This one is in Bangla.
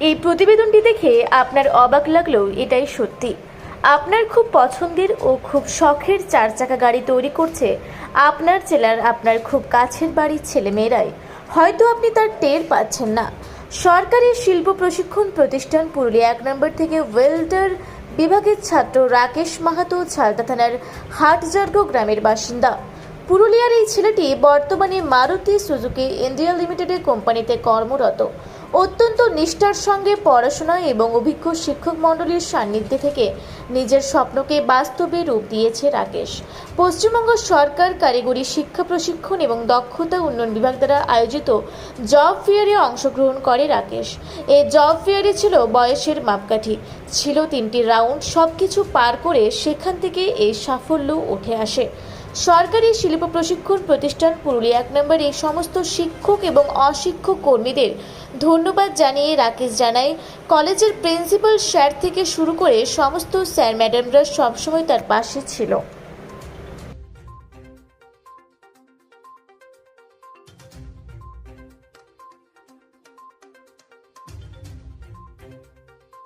এই প্রতিবেদনটি দেখে আপনার অবাক লাগলেও এটাই সত্যি। আপনার খুব পছন্দের ও খুব শখের চার চাকা গাড়ি তৈরি করছে আপনার জেলার আপনার খুব কাছের বাড়ির ছেলেমেয়েরাই। হয়তো আপনি তার টের পাচ্ছেন না। সরকারি শিল্প প্রশিক্ষণ প্রতিষ্ঠান পুরুলিয়া এক নম্বর থেকে ওয়েল্ডার বিভাগের ছাত্র রাকেশ মাহাতো ছালদা থানার হাটজার্গ গ্রামের বাসিন্দা। পুরুলিয়ার এই ছেলেটি বর্তমানে মারুতি সুজুকি ইন্ডিয়া লিমিটেডের কোম্পানিতে কর্মরত। অত্যন্ত নিষ্ঠার সঙ্গে পড়াশোনা এবং অভিজ্ঞ শিক্ষক মণ্ডলীর সান্নিধ্যে থেকে নিজের স্বপ্নকে বাস্তবে রূপ দিয়েছে রাকেশ। পশ্চিমবঙ্গ সরকার কারিগরি শিক্ষা প্রশিক্ষণ এবং দক্ষতা উন্নয়ন বিভাগ দ্বারা আয়োজিত জব ফেয়ারে অংশগ্রহণ করে রাকেশ। এই জব ফেয়ারে ছিল বয়সের মাপকাঠি। ছিল তিনটি রাউন্ড সব কিছু পার করে সেখান থেকে এই সাফল্য উঠে আসে। সরকারি শিল্প প্রশিক্ষণ প্রতিষ্ঠান পুরুলিয়া এক নম্বরে সমস্ত শিক্ষক এবং অশিক্ষক কর্মীদের ধন্যবাদ জানিয়ে রাকেশ জানায়, কলেজের প্রিন্সিপাল স্যার থেকে শুরু করে সমস্ত স্যার ম্যাডামরা সবসময় তার পাশে ছিল।